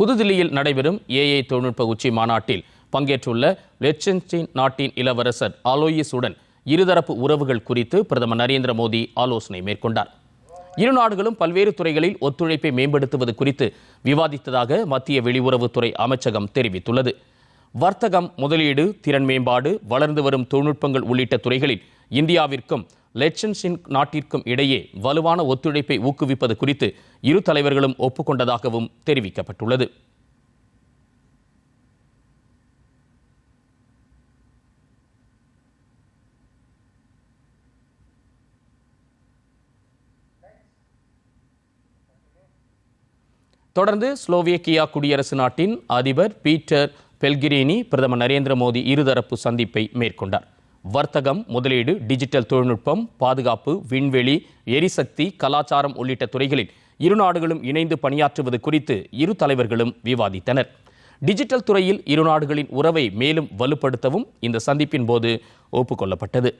புதுதில்லியில் நடைபெறும் ஏஐ தொழில்நுட்ப உச்சி மாநாட்டில் பங்கேற்றுள்ள லெச்சன்ஸ்டீன் நாட்டின் இளவரசர் அலோயிஸுடன் இருதரப்பு உறவுகள் குறித்து பிரதமர் நரேந்திர மோடி ஆலோசனை மேற்கொண்டார். இரு நாடுகளும் பல்வேறு துறைகளில் ஒத்துழைப்பை மேம்படுத்துவது குறித்து விவாதித்ததாக மத்திய வெளியுறவுத்துறை அமைச்சகம் தெரிவித்துள்ளது. வர்த்தகம் முதலீடு திறன் மேம்பாடு வளர்ந்து வரும் தொழில்நுட்பங்கள் உள்ளிட்ட துறைகளில் இந்தியாவிற்கும் லெச்சன்சின் நாட்டிற்கும் இடையே வலுவான ஒத்துழைப்பை ஊக்குவிப்பது குறித்து இரு தலைவர்களும் ஒப்புக்கொண்டதாகவும் தெரிவிக்கப்பட்டுள்ளது. தொடர்ந்து ஸ்லோவேக்கியா குடியரசு நாட்டின் அதிபர் பீட்டர் பெல்கிரேனி பிரதமர் நரேந்திர மோடி இருதரப்பு சந்திப்பை மேற்கொண்டார். வர்த்தகம் முதலீடு டிஜிட்டல் தொழில்நுட்பம் பாதுகாப்பு விண்வெளி எரிசக்தி கலாச்சாரம் உள்ளிட்ட துறைகளில் இரு நாடுகளும் இணைந்து பணியாற்றுவது குறித்து இரு தலைவர்களும் விவாதித்தனர். டிஜிட்டல் துறையில் இரு நாடுகளின் உறவை மேலும் வலுப்படுத்தவும் இந்த சந்திப்பின் போது ஒப்புக்கொள்ளப்பட்டது.